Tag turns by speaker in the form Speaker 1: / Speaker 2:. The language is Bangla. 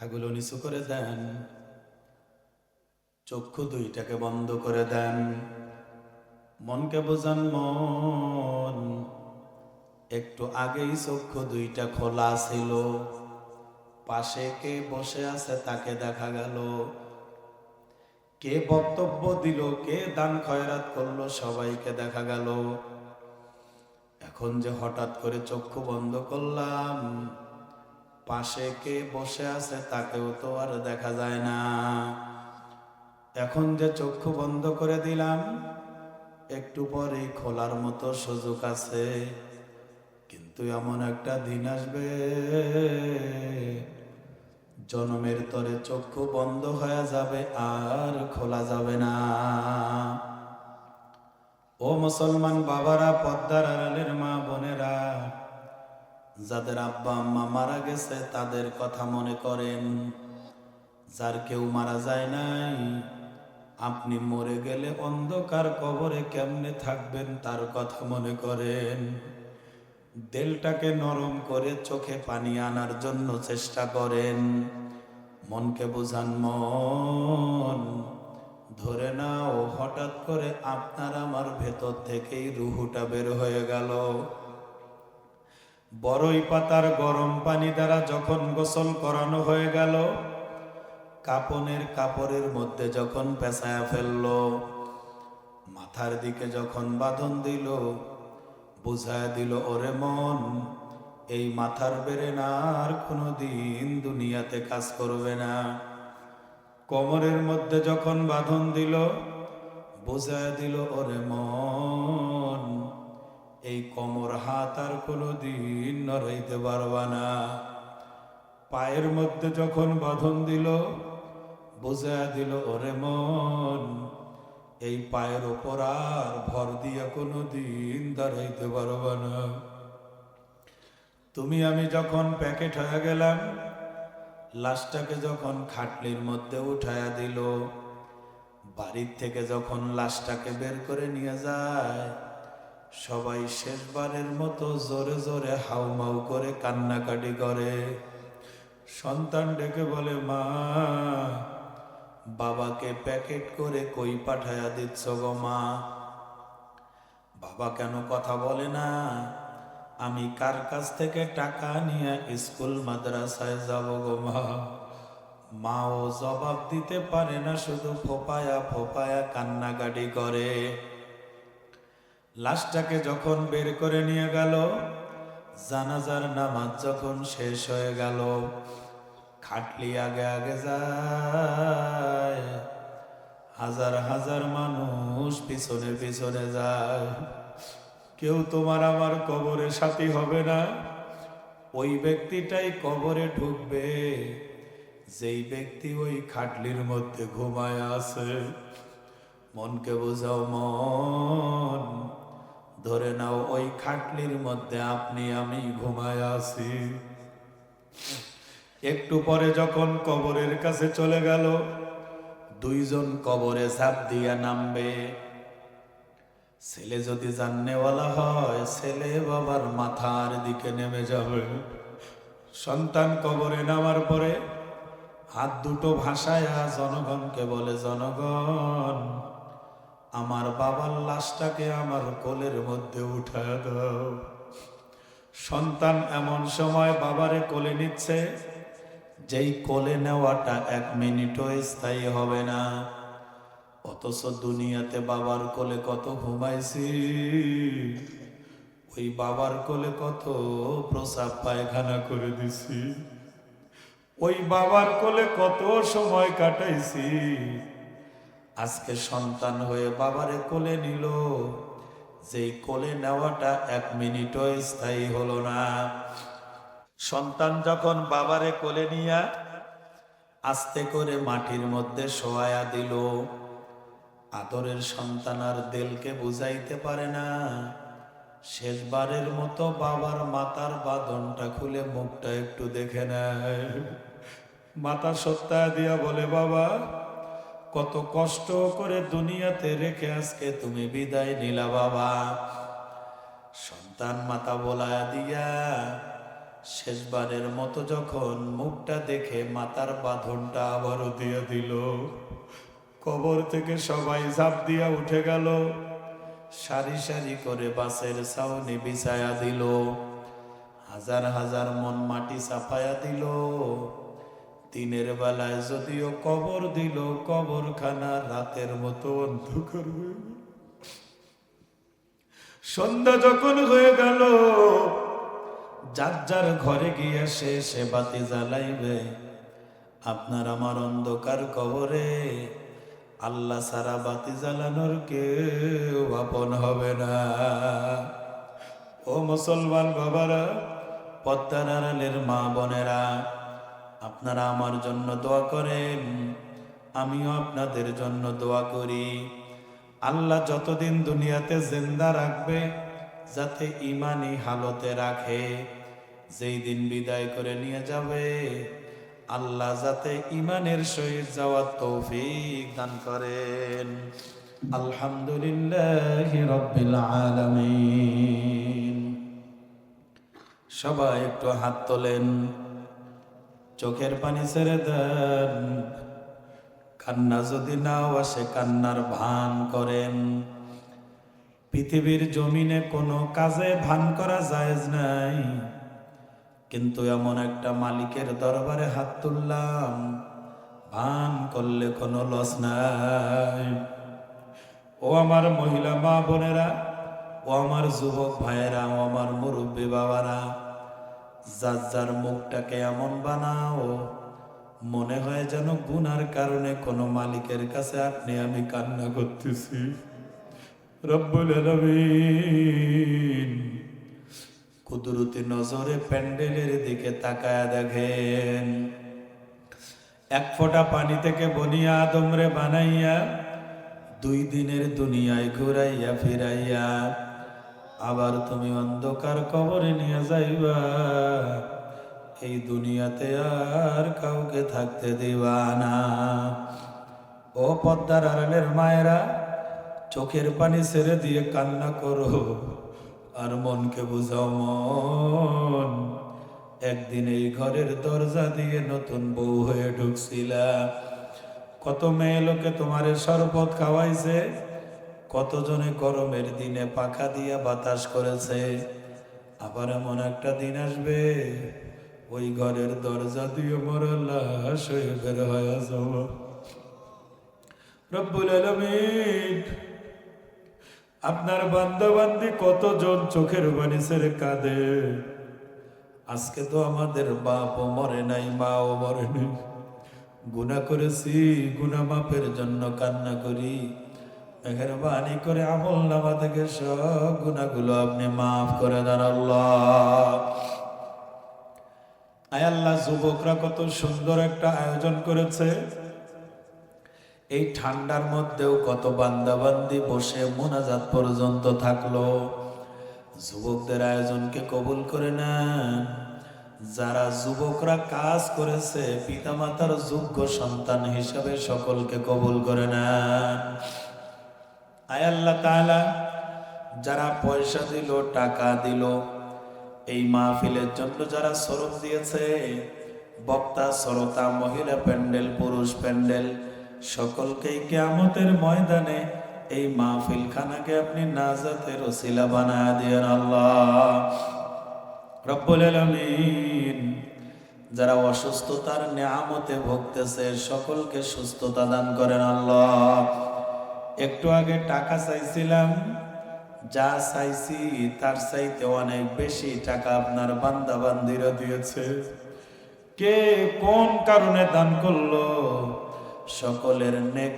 Speaker 1: মাথাগুলো নিচু করে দেন। চক্ষু দুইটাকে বন্ধ করে দেন। মনকে বোঝান মন, একটু আগেই চক্ষু দুইটা খোলা ছিল। পাশে কে বসে আছে তাকে দেখা গেল। কে বক্তব্য দিল, কে দান খয়রাত করল, সবাইকে দেখা গেল। এখন যে হঠাৎ করে চক্ষু বন্ধ করলাম পাশে কে বসে আছে তাকেও তো আর দেখা যায় না। এখন যে চক্ষু বন্ধ করে দিলাম, একটু পরে খোলার মতো সুযোগ আছে। কিন্তু এমন একটা দিন আসবে, জনমের তরে চক্ষু বন্ধ হয়ে যাবে আর খোলা যাবে না। ও মুসলমান বাবারা, পদ্মার আড়ালের মা বোনেরা যাদের আব্বা আম্মা মারা গেছে, তাদের কথা মনে করেন, যার কেউ মারা যায় নাই, আপনি মরে গেলে অন্ধকার কবরে কেমনে থাকবেন তার কথা মনে করেন। দেলটাকে নরম করে চোখে পানি আনার জন্য চেষ্টা করেন। মনকে বোঝান, মন, ধরে নাও, হঠাৎ করে আপনার আমার ভেতর থেকেই রুহুটা বের হয়ে গেল। বড়ই পাতার গরম পানি দ্বারা যখন গোসল করানো হয়ে গেল, কাপনের কাপড়ের মধ্যে যখন পেঁচায়া ফেলল, মাথার দিকে যখন বাঁধন দিল, বুঝায় দিল, ওরে মন, এই মাথার বেড়ে না আর কোনো দিন দুনিয়াতে কাজ করবে না। কোমরের মধ্যে যখন বাঁধন দিল, বুঝায় দিল, ওরে মন এই কোমর হাত আর কোনো দিন নড়াইতে পারবা না। পায়ের মধ্যে যখন বাঁধন দিল, বোঝা দিল, ওরে মন, এই পায়ের ওপর আর ভর দিয়ে কোনো দিন দাঁড়াইতে পারবা না। তুমি আমি যখন প্যাকেট হয়ে গেলাম, লাশটাকে যখন খাটলির মধ্যে উঠায়া দিল, বাড়ির থেকে যখন লাশটাকে বের করে নিয়ে যায় সবাই শেষবারের মতো জোরে জোরে হাউমাউ করে কান্নাকাটি করে। সন্তান ডেকে বলে, মা, বাবাকে প্যাকেট করে কই পাঠায়া দিচ্ছ গো মা? বাবা কেন কথা বলে না? আমি কার কাছ থেকে টাকা নিয়ে স্কুল মাদ্রাসায় যাব গো মা? মাও জবাব দিতে পারে না, শুধু ফোপায়া ফোপায়া কান্নাকাটি করে। লাশটাকে যখন বের করে নিয়ে গেল, জানাজার নামাজ যখন শেষ হয়ে গেল, খাটলি আগে আগে যায়, হাজার হাজার মানুষ পিছনে পিছনে যায়। কেউ তোমার আমার কবরে সাথী হবে না, ওই ব্যক্তিটাই কবরে ঢুকবে, যেই ব্যক্তি ওই খাটলির মধ্যে ঘুমায় আছে। মনকে বোঝাও মন। ধরে নাও ওই খাটলির মধ্যে আপনি, আমি ঘুমায় আছি। একটু পরে যখন কবরের কাছে চলে গেল, দুইজন কবরে ঝাঁপ দিয়া নামবে। ছেলে যদি জাননেওয়ালা হয়, ছেলে বাবার মাথার দিকে নেমে যাবে। সন্তান কবরে নামার পরে হাত দুটো ভাসায়া জনগণকে বলে, জনগণ আমার বাবার লাশটাকে আমার কোলের মধ্যে উঠায় দাও। সন্তান এমন সময় বাবারে কোলে নিচ্ছে, যেই কোলে নেওয়াটা এক মিনিটও স্থায়ী হবে না। অথচ দুনিয়াতে বাবার কোলে কত ঘুমাইছি, ওই বাবার কোলে কত প্রসাব পায়খানা করে দিছি, ওই বাবার কোলে কত সময় কাটাইছি। আজকে সন্তান হয়ে বাবারে কোলে নিল। যেই কোলে নেওয়াটা এক মিনিটও স্থায়ী হলো না। সন্তান যখন বাবারে কোলে নিয়া আস্তে করে মাটির মধ্যে শোয়ায়া দিল, আদরের সন্তান আর দেলকে বুঝাইতে পারে না। শেষবারের মতো বাবার মাতার বাদনটা খুলে মুখটা একটু দেখে নেয়। মাতা সত্তা দিয়া বলে, বাবা কত কষ্ট করে দুনিয়াতে রেখে আজকে তুমি বিদায় নিলা বাবা। সন্তান মাতা বলা দিয়া, শেষবারের মতো যখন মুখটা দেখে মাতার বাঁধনটা আবারও দিয়ে দিল, কবর থেকে সবাই ঝাঁপ দিয়া উঠে গেল, সারি সারি করে বাসের ছাউনি বিছায়া দিল, হাজার হাজার মন মাটি চাপায়া দিল দিনের বেলায় যদিও কবর দিল, কবরখানা রাতের মতো অন্ধকার হয়ে। সন্ধ্যা যখন হয়ে গেল, যার যার ঘরে গিয়ে সে সে বাতি জ্বালাইবে আপনার আমার অন্ধকার কবরে আল্লাহ সারা বাতি জ্বালানোর কেউ আপন হবে না ও মুসলমান বাবারা পদ্মার মা বোনেরা আপনারা আমার জন্য দোয়া করেন। আমিও আপনাদের জন্য দোয়া করি। আল্লাহ যতদিন দুনিয়াতে জিন্দা রাখবে, যাতে ইমানি হালতে রাখে, যেই দিন বিদায় করে নিয়ে যাবে, আল্লাহ যাতে ইমানের সহিত যাওয়ার তৌফিক দান করেন। আলহামদুলিল্লাহ সবাই একটু হাত তোলেন। চোখের পানি ছেড়ে দেন। কান্না যদি নাও আসে, কান্নার ভান করেন। পৃথিবীর জমিনে কোনো কাজে ভান করা জায়েজ নাই। কিন্তু এমন একটা মালিকের দরবারে হাত তুললাম, ভান করলে কোনো লস নাই। ও আমার মহিলা মা বোনেরা, ও আমার যুবক ভাইয়েরা, ও আমার মুরব্বী বাবারা যার যার মুখটাকে এমন বানাও, মনে হয় যেন গুনার কারণে কোনো মালিকের কাছে আপনি আমি কান্না করতেছি। রব্বুল কুদরতি নজরে প্যান্ডেলের দিকে তাকায়া দেখেন। এক ফোঁটা পানি থেকে বনিয়া আদমরে বানাইয়া দুই দিনের দুনিয়ায় ঘুরাইয়া ফিরাইয়া আবার তুমি অন্ধকার কবরে নিয়ে যাইবা। এই দুনিয়াতে আর কাউকে থাকতে দিবা না। ও পদ্মার আড়ালের মায়েরা, চোখের পানি ছেড়ে দিয়ে কান্না করো আর মনকে বুঝাও মন। একদিন এই ঘরের দরজা দিয়ে নতুন বউ হয়ে ঢুকছিলা। কত মেয়ে লোকে তোমারে শরবত খাওয়াইছে কতজনে গরমের দিনে পাখা দিয়া বাতাস করেছে? আবার এমন একটা দিন আসবে, ওই ঘরের দরজা দিয়ে মরা আপনার বান্দাবান্দি কতজন চোখের ছেড়ে কাঁদে? আজকে তো আমাদের বাপও মরে নাই, মাও মরে নাই। গুণা করেছি গুণা মাপের জন্য কান্না করি। মেহরবানি করে আমল নামা থেকে সব গুণাগুলো আপনি মাফ করে দেন আল্লাহ। আয় আল্লাহ, যুবকরা কত সুন্দর একটা আয়োজন করেছে। এই ঠান্ডার মধ্যেও কত বান্দাবান্দি বসে মোনাজাত পর্যন্ত থাকল। যুবকদের আয়োজনকে কবুল করে না যারা যুবকরা কাজ করেছে, পিতামাতার যোগ্য সন্তান হিসাবে সকলকে কবুল করে নেন। আয় আল্লাহ তাআলা, যারা পয়সা দিল, টাকা দিল, এই মাহফিলের জন্য যারা সরব দিয়েছে, বক্তা, শ্রোতা, মহিলা প্যান্ডেল, পুরুষ প্যান্ডেল, সকলকেই কেয়ামতের ময়দানে এই মাহফিল খানাকে আপনি নাজাতের ওসিলা বানায় দিয়েন আল্লাহ। রব্বুল আলামিন, যারা অসুস্থতার নিয়ামতে ভুগতেছে, সকলকে সুস্থতা দান করেন আল্লাহ। একটু আগে টাকা চাইছিলাম, যা চাইছি তার চাইতে অনেক বেশি টাকা আপনার বান্দা বান্দিরা দিয়েছে। কে কোন কারণে দান করল? সকলের নেক